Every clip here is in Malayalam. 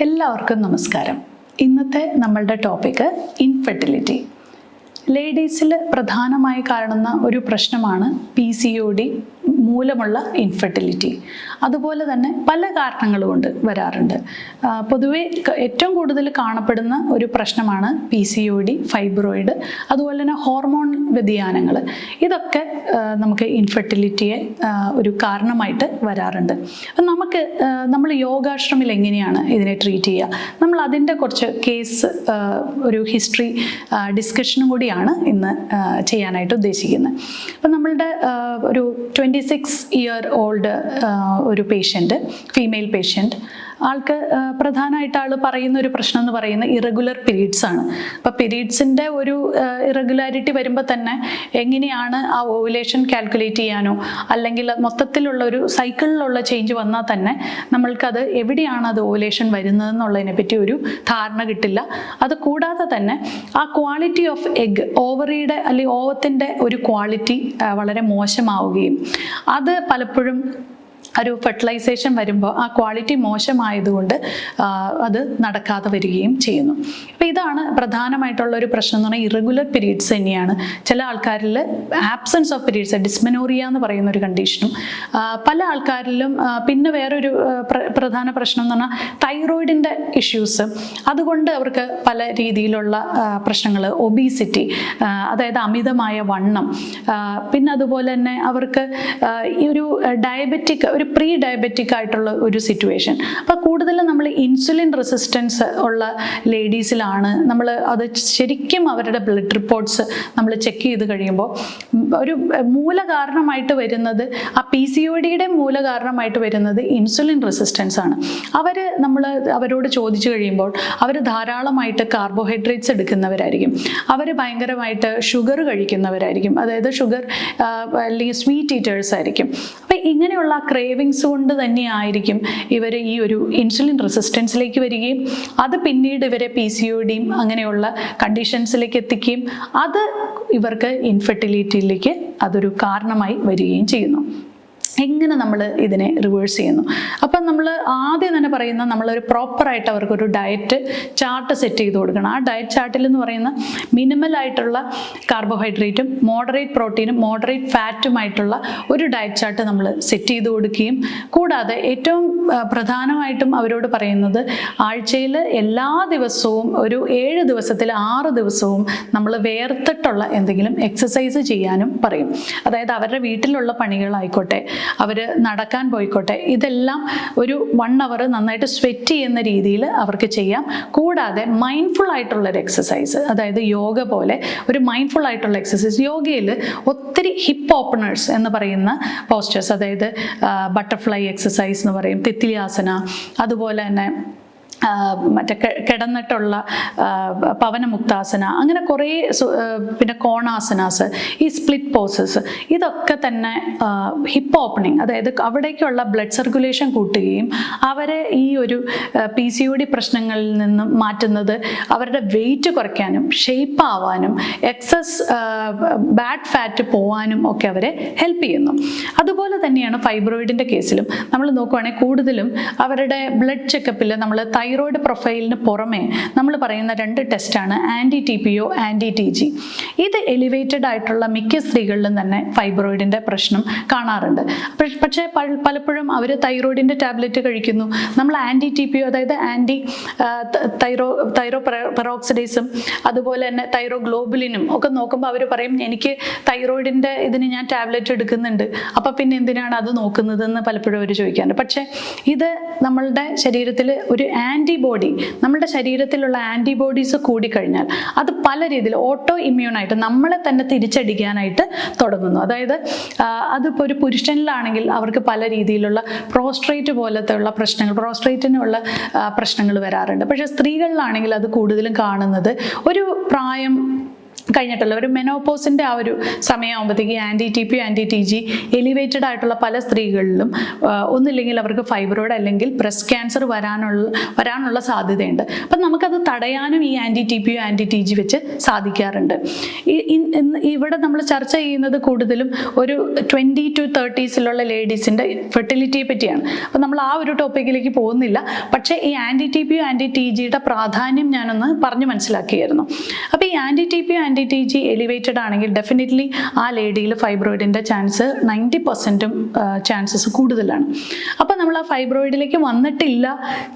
എല്ലാവർക്കും നമസ്കാരം. ഇന്നത്തെ നമ്മളുടെ ടോപ്പിക്ക് ഇൻഫെർട്ടിലിറ്റി ലേഡീസിൽ പ്രധാനമായി കാണുന്ന ഒരു പ്രശ്നമാണ് പി സി ഒ ഡി മൂലമുള്ള ഇൻഫെർട്ടിലിറ്റി അതുപോലെ തന്നെ പല കാരണങ്ങൾ കൊണ്ട് വരാറുണ്ട്. പൊതുവെ ഏറ്റവും കൂടുതൽ കാണപ്പെടുന്ന ഒരു പ്രശ്നമാണ് P C O D fibroid അതുപോലെ തന്നെ ഹോർമോൺ വ്യതിയാനങ്ങൾ. ഇതൊക്കെ നമുക്ക് ഇൻഫെർട്ടിലിറ്റിയെ ഒരു കാരണമായിട്ട് വരാറുണ്ട്. നമുക്ക് നമ്മൾ യോഗാശ്രമിൽ എങ്ങനെയാണ് ഇതിനെ ട്രീറ്റ് ചെയ്യുക? നമ്മൾ അതിന്റെ കുറച്ച് കേസ് ഒരു ഹിസ്റ്ററി ഡിസ്കഷനും കൂടിയാണ് ഇന്ന് ചെയ്യാനായിട്ട് ഉദ്ദേശിക്കുന്നത്. അപ്പം നമ്മളുടെ ഒരു ട്വന്റി സിക്സ് ഇയർ ഓൾഡ് ഒരു പേഷ്യന്റ് ഫീമെയിൽ പേഷ്യന്റ് ആൾക്ക് പ്രധാനമായിട്ട് ആൾ പറയുന്ന ഒരു പ്രശ്നം എന്ന് പറയുന്നത് ഇറഗുലർ പീരീഡ്സ് ആണ്. അപ്പോൾ പീരീഡ്സിന്റെ ഒരു ഇറഗുലാരിറ്റി വരുമ്പോൾ തന്നെ എങ്ങനെയാണ് ആ ഓവുലേഷൻ കാൽക്കുലേറ്റ് ചെയ്യാനോ അല്ലെങ്കിൽ മൊത്തത്തിലുള്ള ഒരു സൈക്കിളിലുള്ള ചേഞ്ച് വന്നാൽ തന്നെ നമ്മൾക്കത് എവിടെയാണ് അത് ഓവുലേഷൻ വരുന്നതെന്നുള്ളതിനെ പറ്റി ഒരു ധാരണ കിട്ടില്ല. അത് കൂടാതെ തന്നെ ആ ക്വാളിറ്റി ഓഫ് എഗ് ഓവറിയുടെ അല്ലെങ്കിൽ ഓവത്തിന്റെ ഒരു ക്വാളിറ്റി വളരെ മോശമാവുകയും അത് പലപ്പോഴും ഒരു ഫെർട്ടിലൈസേഷൻ വരുമ്പോൾ ആ ക്വാളിറ്റി മോശമായതുകൊണ്ട് അത് നടക്കാതെ വരികയും ചെയ്യുന്നു. അപ്പോൾ ഇതാണ് പ്രധാനമായിട്ടുള്ള ഒരു പ്രശ്നം എന്ന് പറഞ്ഞാൽ ഇറഗുലർ പീരീഡ്സ് തന്നെയാണ്. ചില ആൾക്കാരിൽ ആബ്സെൻസ് ഓഫ് പീരീഡ്സ് ഡിസ്മെനോറിയ എന്ന് പറയുന്ന ഒരു കണ്ടീഷനും പല ആൾക്കാരിലും പിന്നെ വേറൊരു പ്രധാന പ്രശ്നം എന്ന് പറഞ്ഞാൽ തൈറോയിഡിന്റെ ഇഷ്യൂസ് അതുകൊണ്ട് അവർക്ക് പല രീതിയിലുള്ള പ്രശ്നങ്ങൾ ഒബീസിറ്റി അതായത് അമിതമായ വണ്ണം പിന്നെ അതുപോലെ തന്നെ അവർക്ക് ഈ ഒരു ഡയബറ്റിക് ഒരു പ്രീ ഡയബറ്റിക് ആയിട്ടുള്ള ഒരു സിറ്റുവേഷൻ അപ്പോൾ കൂടുതലും നമ്മൾ ഇൻസുലിൻ റെസിസ്റ്റൻസ് ഉള്ള ലേഡീസിലാണ് നമ്മൾ അത് ശരിക്കും അവരുടെ ബ്ലഡ് റിപ്പോർട്ട്സ് നമ്മൾ ചെക്ക് ചെയ്ത് കഴിയുമ്പോൾ ഒരു മൂല കാരണമായിട്ട് വരുന്നത് ആ പി സി ഒ ഡിയുടെ മൂല കാരണമായിട്ട് വരുന്നത് ഇൻസുലിൻ റെസിസ്റ്റൻസ് ആണ്. അവർ നമ്മൾ അവരോട് ചോദിച്ചു കഴിയുമ്പോൾ അവർ ധാരാളമായിട്ട് കാർബോഹൈഡ്രേറ്റ്സ് എടുക്കുന്നവരായിരിക്കും. അവർ ഭയങ്കരമായിട്ട് ഷുഗർ കഴിക്കുന്നവരായിരിക്കും. അതായത് ഷുഗർ അല്ലെങ്കിൽ സ്വീറ്റ് ഈറ്റേഴ്സ് ആയിരിക്കും. അപ്പം ഇങ്ങനെയുള്ള ക്രേവിങ്സ് കൊണ്ട് തന്നെ ആയിരിക്കും ഇവർ ഈ ഒരു ഇൻസുലിൻ റെസിസ്റ്റൻസിലേക്ക് വരികയും അത് പിന്നീട് ഇവരെ പി സി ഒ ഡിയും അങ്ങനെയുള്ള കണ്ടീഷൻസിലേക്ക് എത്തിക്കുകയും അത് ഇവർക്ക് ഇൻഫെർട്ടിലിറ്റിയിലേക്ക് അതൊരു കാരണമായി വരികയും ചെയ്യുന്നു. എങ്ങനെ നമ്മൾ ഇതിനെ റിവേഴ്സ് ചെയ്യുന്നു? അപ്പം നമ്മൾ ആദ്യം തന്നെ പറയുന്ന നമ്മളൊരു പ്രോപ്പറായിട്ട് അവർക്കൊരു ഡയറ്റ് ചാർട്ട് സെറ്റ് ചെയ്ത് കൊടുക്കണം. ആ ഡയറ്റ് ചാർട്ടിൽ എന്ന് പറയുന്ന മിനിമൽ ആയിട്ടുള്ള കാർബോഹൈഡ്രേറ്റും മോഡറേറ്റ് പ്രോട്ടീനും മോഡറേറ്റ് ഫാറ്റുമായിട്ടുള്ള ഒരു ഡയറ്റ് ചാർട്ട് നമ്മൾ സെറ്റ് ചെയ്ത് കൊടുക്കുകയും കൂടാതെ ഏറ്റവും പ്രധാനമായിട്ടും അവരോട് പറയുന്നത് ആഴ്ചയിൽ എല്ലാ ദിവസവും ഒരു ഏഴ് ദിവസത്തിൽ ആറ് ദിവസവും നമ്മൾ വേർത്തിട്ടുള്ള എന്തെങ്കിലും എക്സസൈസ് ചെയ്യാനും പറയും. അതായത് അവരുടെ വീട്ടിലുള്ള പണികളായിക്കോട്ടെ അവർ നടക്കാൻ പോയിക്കോട്ടെ. ഇതെല്ലാം ഒരു വൺ അവർ നന്നായിട്ട് സ്വെറ്റ് ചെയ്യുന്ന രീതിയിൽ അവർക്ക് ചെയ്യാം. കൂടാതെ മൈൻഡ്ഫുൾ ആയിട്ടുള്ള ഒരു എക്സസൈസ് അതായത് യോഗ പോലെ ഒരു മൈൻഡ്ഫുൾ ആയിട്ടുള്ള എക്സസൈസ് യോഗയിൽ ഒത്തിരി ഹിപ്പ് ഓപ്പണേഴ്സ് എന്ന് പറയുന്ന പോസ്റ്റേഴ്സ് അതായത് ബട്ടർഫ്ലൈ എക്സസൈസ് എന്ന് പറയും തിത്തിലിയാസന അതുപോലെ തന്നെ മറ്റേ കിടന്നിട്ടുള്ള പവനമുക്താസന അങ്ങനെ കുറേ പിന്നെ കോണാസനാസ് ഈ സ്പ്ലിറ്റ് പോസസ് ഇതൊക്കെ തന്നെ ഹിപ്പ് ഓപ്പണിങ് അതായത് അവിടേക്കുള്ള ബ്ലഡ് സർക്കുലേഷൻ കൂട്ടുകയും അവരെ ഈ ഒരു പി സി ഒ ഡി പ്രശ്നങ്ങളിൽ നിന്നും മാറ്റുന്നത് അവരുടെ വെയിറ്റ് കുറയ്ക്കാനും ഷേപ്പ് ആവാനും എക്സസ് ബാഡ് ഫാറ്റ് പോവാനും ഒക്കെ അവരെ ഹെൽപ്പ് ചെയ്യുന്നു. അതുപോലെ തന്നെയാണ് ഫൈബ്രോയിഡിന്റെ കേസിലും നമ്മൾ നോക്കുവാണെങ്കിൽ കൂടുതലും അവരുടെ ബ്ലഡ് ചെക്കപ്പിൽ നമ്മൾ തൈറോയിഡ് പ്രൊഫൈലിന് പുറമെ നമ്മൾ പറയുന്ന രണ്ട് ടെസ്റ്റാണ് anti T P O anti T G ഇത് എലിവേറ്റഡ് ആയിട്ടുള്ള മിക്ക സ്ത്രീകളിലും തന്നെ ഫൈബ്രോയിഡിന്റെ പ്രശ്നം കാണാറുണ്ട്. പക്ഷ- പലപ്പോഴും അവർ തൈറോയിഡിന്റെ ടാബ്ലറ്റ് കഴിക്കുന്നു. നമ്മൾ ആന്റി ടി പി ഒ അതായത് ആന്റി തൈറോ തൈറോ പെറോക്സിഡേസും അതുപോലെ തന്നെ തൈറോ ഗ്ലോബുലിനും ഒക്കെ നോക്കുമ്പോൾ അവർ പറയും എനിക്ക് തൈറോയിഡിന്റെ ഇതിന് ഞാൻ ടാബ്ലറ്റ് എടുക്കുന്നുണ്ട്. അപ്പോൾ പിന്നെ എന്തിനാണ് അത് നോക്കുന്നതെന്ന് പലപ്പോഴും അവർ ചോദിക്കാറുണ്ട്. പക്ഷേ ഇത് നമ്മളുടെ ശരീരത്തിൽ ഒരു ആന്റിബോഡി നമ്മുടെ ശരീരത്തിലുള്ള ആന്റിബോഡീസ് കൂടിക്കഴിഞ്ഞാൽ അത് പല രീതിയിൽ ഓട്ടോ ഇമ്മ്യൂണായിട്ട് നമ്മളെ തന്നെ തിരിച്ചടിക്കാനായിട്ട് തുടങ്ങുന്നു. അതായത് അതിപ്പോൾ ഒരു പുരുഷനിലാണെങ്കിൽ അവർക്ക് പല രീതിയിലുള്ള പ്രോസ്ട്രേറ്റ് പോലത്തെ ഉള്ള പ്രശ്നങ്ങൾ പ്രോസ്ട്രേറ്റിനുള്ള പ്രശ്നങ്ങൾ വരാറുണ്ട്. പക്ഷേ സ്ത്രീകളിലാണെങ്കിൽ അത് കൂടുതലും കാണുന്നത് ഒരു പ്രായം കഴിഞ്ഞിട്ടുള്ള ഒരു മെനോപോസിന്റെ ആ ഒരു സമയമാകുമ്പോഴത്തേക്ക് anti T P anti T G elevated ആയിട്ടുള്ള പല സ്ത്രീകളിലും ഒന്നില്ലെങ്കിൽ അവർക്ക് ഫൈബ്രോയിഡ് അല്ലെങ്കിൽ ബ്രസ്റ്റ് ക്യാൻസർ വരാനുള്ള വരാനുള്ള സാധ്യതയുണ്ട്. അപ്പം നമുക്കത് തടയാനും ഈ anti T P anti T G വെച്ച് സാധിക്കാറുണ്ട് ഇവിടെ നമ്മൾ ചർച്ച ചെയ്യുന്നത് കൂടുതലും ഒരു ട്വന്റി ടു തേർട്ടീസിലുള്ള ലേഡീസിന്റെ ഫെർട്ടിലിറ്റിയെ പറ്റിയാണ്. അപ്പം നമ്മൾ ആ ഒരു ടോപ്പിക്കിലേക്ക് പോകുന്നില്ല. പക്ഷേ ഈ anti T P anti T ജിയുടെ പ്രാധാന്യം ഞാനൊന്ന് പറഞ്ഞു മനസ്സിലാക്കിയായിരുന്നു. അപ്പോൾ ഈ anti T P anti T G elevated ആണെങ്കിൽ ഡെഫിനറ്റ്ലി ആ ലേഡിയിൽ ഫൈബ്രോയിഡിന്റെ ചാൻസ് നയന്റി പെർസെന്റും ചാൻസസ് കൂടുതലാണ്. അപ്പോൾ നമ്മൾ ആ ഫൈബ്രോയിഡിലേക്ക് വന്നിട്ടില്ല.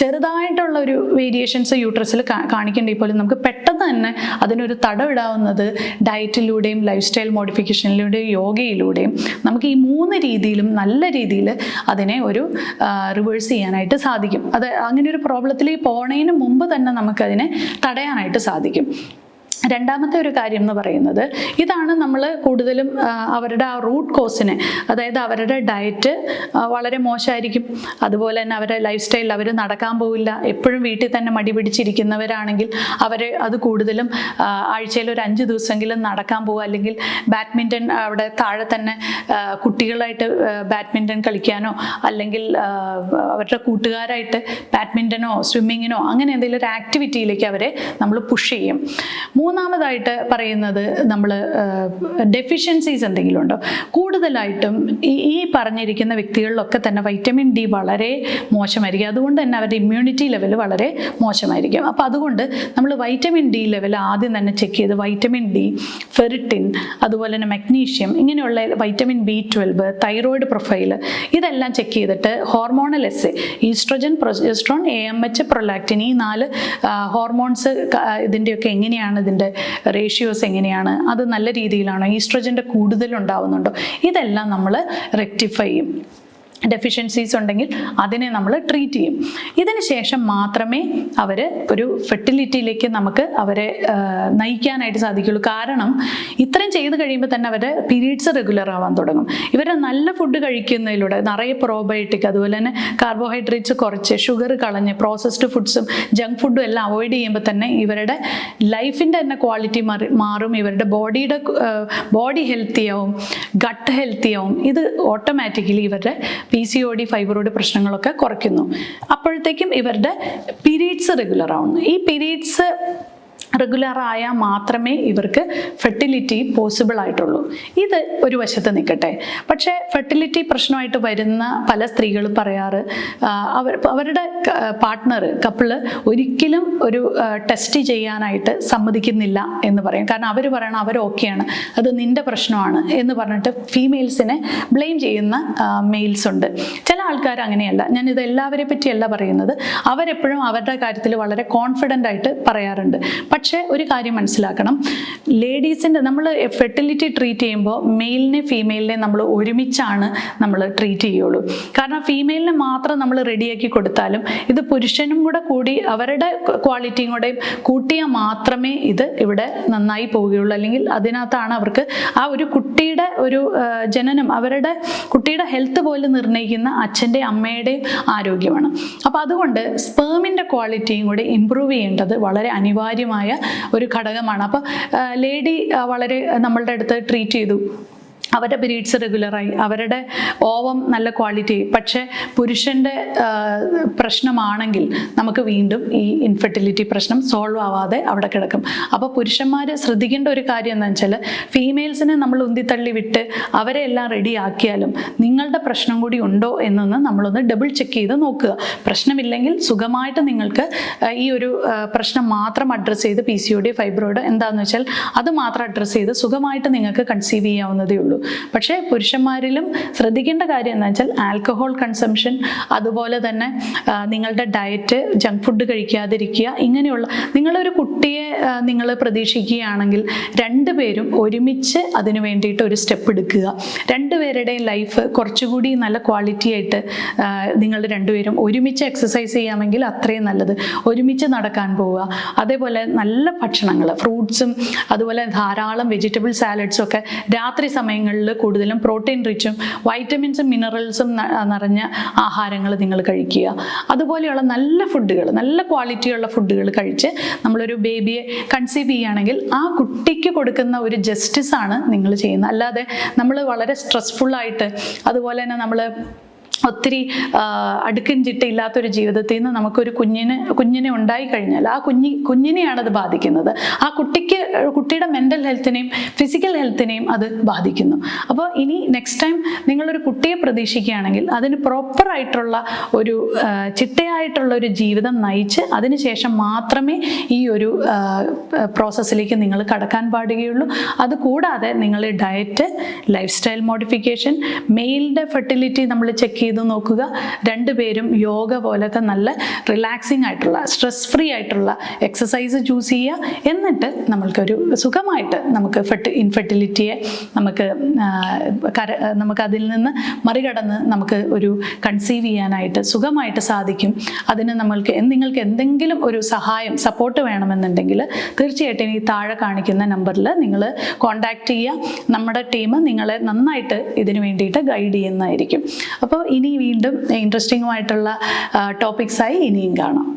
ചെറുതായിട്ടുള്ള ഒരു വേരിയേഷൻസ് യൂട്രസിൽ കാണിക്കേണ്ടി? പോലും നമുക്ക് പെട്ടെന്ന് തന്നെ അതിനൊരു തടവിടാവുന്നത് ഡയറ്റിലൂടെയും ലൈഫ് സ്റ്റൈൽ മോഡിഫിക്കേഷനിലൂടെയും യോഗയിലൂടെയും നമുക്ക് ഈ മൂന്ന് രീതിയിലും നല്ല രീതിയിൽ അതിനെ ഒരു റിവേഴ്സ് ചെയ്യാനായിട്ട് സാധിക്കും. അത് അങ്ങനെ ഒരു പ്രോബ്ലത്തിലേക്ക് പോണതിന് മുമ്പ് തന്നെ നമുക്കതിനെ തടയാനായിട്ട് സാധിക്കും. രണ്ടാമത്തെ ഒരു കാര്യം എന്ന് പറയുന്നത് ഇതാണ് നമ്മൾ കൂടുതലും അവരുടെ ആ റൂട്ട് കോസിനെ അതായത് അവരുടെ ഡയറ്റ് വളരെ മോശമായിരിക്കും അതുപോലെ തന്നെ അവരുടെ ലൈഫ് സ്റ്റൈൽ അവർ നടക്കാൻ പോവില്ല. എപ്പോഴും വീട്ടിൽ തന്നെ മടി പിടിച്ചിരിക്കുന്നവരാണെങ്കിൽ അവർ അത് കൂടുതലും ആഴ്ചയിൽ ഒരു അഞ്ച് ദിവസമെങ്കിലും നടക്കാൻ പോകുക അല്ലെങ്കിൽ ബാഡ്മിന്റൺ അവിടെ താഴെ തന്നെ കുട്ടികളായിട്ട് ബാഡ്മിന്റൺ കളിക്കാനോ അല്ലെങ്കിൽ അവരുടെ കൂട്ടുകാരായിട്ട് ബാഡ്മിന്റനോ സ്വിമ്മിങ്ങിനോ അങ്ങനെ എന്തെങ്കിലും ഒരു ആക്ടിവിറ്റിയിലേക്ക് അവരെ നമ്മൾ പുഷ് ചെയ്യും. മൂന്നാമതായിട്ട് പറയുന്നത് നമ്മൾ ഡെഫിഷ്യൻസീസ് എന്തെങ്കിലും ഉണ്ടോ കൂടുതലായിട്ടും ഈ പറഞ്ഞിരിക്കുന്ന വ്യക്തികളിലൊക്കെ തന്നെ വൈറ്റമിൻ ഡി വളരെ മോശമായിരിക്കും. അതുകൊണ്ട് തന്നെ അവരുടെ ഇമ്മ്യൂണിറ്റി ലെവൽ വളരെ മോശമായിരിക്കും. അപ്പോൾ അതുകൊണ്ട് നമ്മൾ വൈറ്റമിൻ ഡി ലെവൽ ആദ്യം തന്നെ ചെക്ക് ചെയ്ത് വൈറ്റമിൻ ഡി ഫെറിറ്റിൻ അതുപോലെ തന്നെ മഗ്നീഷ്യം ഇങ്ങനെയുള്ള vitamin B twelve thyroid profile ഇതെല്ലാം ചെക്ക് ചെയ്തിട്ട് hormonal S oestrogen progesterone A M H prolactin ഈ നാല് ഹോർമോൺസ് ഇതിന്റെയൊക്കെ എങ്ങനെയാണ് ഇതിന്റെ റേഷ്യോസ് എങ്ങനെയാണ്? അത് നല്ല രീതിയിലാണോ? ഈസ്ട്രജന്റെ കൂടുതലുണ്ടാവുന്നുണ്ടോ ഇതെല്ലാം നമ്മൾ റെക്ടിഫൈ ചെയ്യും. ഡെഫിഷ്യൻസീസ് ഉണ്ടെങ്കിൽ അതിനെ നമ്മൾ ട്രീറ്റ് ചെയ്യും. ഇതിന് ശേഷം മാത്രമേ അവർ ഒരു ഫെർട്ടിലിറ്റിയിലേക്ക് നമുക്ക് അവരെ നയിക്കാനായിട്ട് സാധിക്കുള്ളൂ. കാരണം ഇത്രയും ചെയ്ത് കഴിയുമ്പോൾ തന്നെ അവരുടെ പീരീഡ്സ് റെഗുലർ ആവാൻ തുടങ്ങും. ഇവരെ നല്ല ഫുഡ് കഴിക്കുന്നതിലൂടെ നിറയെ പ്രോബയോട്ടിക് അതുപോലെ തന്നെ കാർബോഹൈഡ്രേറ്റ്സ് കുറച്ച് ഷുഗർ കളഞ്ഞ് പ്രോസസ്ഡ് ഫുഡ്സും ജങ്ക് ഫുഡും എല്ലാം അവോയ്ഡ് ചെയ്യുമ്പോൾ തന്നെ ഇവരുടെ ലൈഫിന്റെ തന്നെ ക്വാളിറ്റി മാറി മാറും. ഇവരുടെ ബോഡിയുടെ ബോഡി ഹെൽത്തി ആവും ഗട്ട് ഹെൽത്തി ആവും. ഇത് ഓട്ടോമാറ്റിക്കലി ഇവരുടെ P C O D fibroid പ്രശ്നങ്ങളൊക്കെ കുറയ്ക്കുന്നു. അപ്പോഴത്തേക്കും ഇവരുടെ പീരീഡ്സ് റെഗുലർ ആവുന്നു. ഈ പീരീഡ്സ് റെഗുലർ ആയാൽ മാത്രമേ ഇവർക്ക് ഫെർട്ടിലിറ്റി പോസിബിൾ ആയിട്ടുള്ളൂ. ഇത് ഒരു വശത്ത് നിൽക്കട്ടെ. പക്ഷേ ഫെർട്ടിലിറ്റി പ്രശ്നമായിട്ട് വരുന്ന പല സ്ത്രീകൾ പറയാറ് അവർ അവരുടെ പാർട്ട്ണർ കപ്പിൾ ഒരിക്കലും ഒരു ടെസ്റ്റ് ചെയ്യാനായിട്ട് സമ്മതിക്കുന്നില്ല എന്ന് പറയും. കാരണം അവർ പറയണം അവർ ഓക്കെയാണ് അത് നിന്റെ പ്രശ്നമാണ് എന്ന് പറഞ്ഞിട്ട് ഫീമെയിൽസിനെ ബ്ലെയിം ചെയ്യുന്ന മെയിൽസ് ഉണ്ട്. ചില ആൾക്കാർ അങ്ങനെയല്ല. ഞാൻ ഇത് എല്ലാവരെ പറ്റിയല്ല പറയുന്നത്. അവരെപ്പോഴും അവരുടെ കാര്യത്തിൽ വളരെ കോൺഫിഡന്റ് ആയിട്ട് പറയാറുണ്ട്. പക്ഷേ ഒരു കാര്യം മനസ്സിലാക്കണം. ലേഡീസിന്റെ നമ്മൾ ഫെർട്ടിലിറ്റി ട്രീറ്റ് ചെയ്യുമ്പോൾ മെയിലിനെ ഫീമെയിലിനെ നമ്മൾ ഒരുമിച്ചാണ് നമ്മൾ ട്രീറ്റ് ചെയ്യുള്ളൂ. കാരണം ഫീമെയിലിനെ മാത്രം നമ്മൾ റെഡിയാക്കി കൊടുത്താലും ഇത് പുരുഷനും കൂടെ കൂടി അവരുടെ ക്വാളിറ്റിയും കൂടെ കൂട്ടിയാൽ മാത്രമേ ഇത് ഇവിടെ നന്നായി പോവുകയുള്ളൂ. അല്ലെങ്കിൽ അതിനകത്താണ് അവർക്ക് ആ ഒരു കുട്ടിയുടെ ഒരു ജനനം അവരുടെ കുട്ടിയുടെ ഹെൽത്ത് പോലും നിർണയിക്കുന്ന അച്ഛന്റെ അമ്മയുടെയും ആരോഗ്യമാണ്. അപ്പോൾ അതുകൊണ്ട് സ്പേമിന്റെ ക്വാളിറ്റിയും കൂടി ഇമ്പ്രൂവ് ചെയ്യേണ്ടത് വളരെ അനിവാര്യമായ ഒരു ഘടകമാണ്. അപ്പോൾ ലേഡി വളരെ നമ്മളുടെ അടുത്ത് ട്രീറ്റ് ചെയ്തു. അവരുടെ പീരീഡ്സ് റെഗുലറായി അവരുടെ ഓവം നല്ല ക്വാളിറ്റി പക്ഷേ പുരുഷന്റെ പ്രശ്നമാണെങ്കിൽ നമുക്ക് വീണ്ടും ഈ ഇൻഫെർട്ടിലിറ്റി പ്രശ്നം സോൾവ് ആവാതെ അവിടെ കിടക്കും. അപ്പോൾ പുരുഷന്മാർ ശ്രദ്ധിക്കേണ്ട ഒരു കാര്യം എന്താ വെച്ചാൽ ഫീമെയിൽസിനെ നമ്മൾ ഉന്തിത്തള്ളി വിട്ട് അവരെ എല്ലാം റെഡി ആക്കിയാലും നിങ്ങളുടെ പ്രശ്നം കൂടി ഉണ്ടോ എന്നൊന്ന് നമ്മളൊന്ന് ഡബിൾ ചെക്ക് ചെയ്ത് നോക്കുക. പ്രശ്നമില്ലെങ്കിൽ സുഖമായിട്ട് നിങ്ങൾക്ക് ഈ ഒരു പ്രശ്നം മാത്രം അഡ്രസ്സ് ചെയ്ത് P C O D fibroid എന്താണെന്ന് വെച്ചാൽ അത് മാത്രം അഡ്രസ്സ് ചെയ്ത് സുഖമായിട്ട് നിങ്ങൾക്ക് കൺസീവ് ചെയ്യാവുന്നതേ ഉള്ളൂ. പക്ഷേ പുരുഷന്മാരിലും ശ്രദ്ധിക്കേണ്ട കാര്യം എന്താ വെച്ചാൽ ആൽക്കഹോൾ കൺസംഷൻ അതുപോലെ തന്നെ നിങ്ങളുടെ ഡയറ്റ് ജങ്ക് ഫുഡ് കഴിക്കാതിരിക്കുക ഇങ്ങനെയുള്ള നിങ്ങളൊരു കുട്ടിയെ നിങ്ങൾ പ്രതീക്ഷിക്കുകയാണെങ്കിൽ രണ്ടുപേരും ഒരുമിച്ച് അതിനു വേണ്ടിയിട്ട് ഒരു സ്റ്റെപ്പ് എടുക്കുക. രണ്ടുപേരുടെയും ലൈഫ് കുറച്ചുകൂടി നല്ല ക്വാളിറ്റി ആയിട്ട് നിങ്ങൾ രണ്ടുപേരും ഒരുമിച്ച് എക്സസൈസ് ചെയ്യാമെങ്കിൽ അത്രയും നല്ലത്. ഒരുമിച്ച് നടക്കാൻ പോവുക. അതേപോലെ നല്ല ഭക്ഷണങ്ങൾ ഫ്രൂട്ട്സും അതുപോലെ ധാരാളം വെജിറ്റബിൾ സാലഡ്സും ഒക്കെ രാത്രി സമയങ്ങളിൽ സമയങ്ങളിൽ കൂടുതലും പ്രോട്ടീൻ റിച്ചും വൈറ്റമിൻസും മിനറൽസും നിറഞ്ഞ ആഹാരങ്ങൾ നിങ്ങൾ കഴിക്കുക. അതുപോലെയുള്ള നല്ല ഫുഡുകൾ നല്ല ക്വാളിറ്റിയുള്ള ഫുഡുകൾ കഴിച്ച് നമ്മളൊരു ബേബിയെ കൺസീവ് ചെയ്യുകയാണെങ്കിൽ ആ കുട്ടിക്ക് കൊടുക്കുന്ന ഒരു ജസ്റ്റിസ് ആണ് നിങ്ങൾ ചെയ്യുന്നത്. അല്ലാതെ നമ്മൾ വളരെ സ്ട്രെസ്ഫുള്ളായിട്ട് അതുപോലെ തന്നെ നമ്മൾ ഒത്തിരി അടുക്കും ചിട്ടയില്ലാത്തൊരു ജീവിതത്തിൽ നിന്ന് നമുക്കൊരു കുഞ്ഞിന് കുഞ്ഞിനെ ഉണ്ടായി കഴിഞ്ഞാൽ ആ കുഞ്ഞി കുഞ്ഞിനെയാണ് അത് ബാധിക്കുന്നത്. ആ കുട്ടിക്ക് കുട്ടിയുടെ മെന്റൽ ഹെൽത്തിനെയും ഫിസിക്കൽ ഹെൽത്തിനെയും അത് ബാധിക്കുന്നു. അപ്പോൾ ഇനി നെക്സ്റ്റ് ടൈം നിങ്ങളൊരു കുട്ടിയെ പ്രതീക്ഷിക്കുകയാണെങ്കിൽ അതിന് പ്രോപ്പറായിട്ടുള്ള ഒരു ചിട്ടയായിട്ടുള്ള ഒരു ജീവിതം നയിച്ച് അതിനുശേഷം മാത്രമേ ഈ ഒരു പ്രോസസ്സിലേക്ക് നിങ്ങൾ കടക്കാൻ പാടുകയുള്ളൂ. അതുകൂടാതെ നിങ്ങൾ ഡയറ്റ് ലൈഫ് സ്റ്റൈൽ മോഡിഫിക്കേഷൻ മെയിലിന്റെ ഫെർട്ടിലിറ്റി നമ്മൾ ചെക്ക് ചെയ്ത് നോക്കുക. രണ്ടുപേരും യോഗ പോലത്തെ നല്ല റിലാക്സിങ് ആയിട്ടുള്ള സ്ട്രെസ് ഫ്രീ ആയിട്ടുള്ള എക്സസൈസ് ചൂസ് ചെയ്യുക. എന്നിട്ട് നമ്മൾക്കൊരു സുഖമായിട്ട് നമുക്ക് ഫെർട്ടി ഇൻഫെർട്ടിലിറ്റിയെ നമുക്ക് കര നമുക്ക് അതിൽ നിന്ന് മറികടന്ന് നമുക്ക് ഒരു കൺസീവ് ചെയ്യാനായിട്ട് സുഖമായിട്ട് സാധിക്കും. അതിന് നമ്മൾക്ക് നിങ്ങൾക്ക് എന്തെങ്കിലും ഒരു സഹായം സപ്പോർട്ട് വേണമെന്നുണ്ടെങ്കിൽ തീർച്ചയായിട്ടും ഈ താഴെ കാണിക്കുന്ന നമ്പറിൽ നിങ്ങൾ കോൺടാക്റ്റ് ചെയ്യുക. നമ്മുടെ ടീം നിങ്ങളെ നന്നായിട്ട് ഇതിനു വേണ്ടിയിട്ട് ഗൈഡ് ചെയ്യുന്നതായിരിക്കും. അപ്പോൾ ഇനി വീണ്ടും ഇൻട്രസ്റ്റിംഗുമായിട്ടുള്ള ടോപ്പിക്സായി ഇനിയും കാണാം.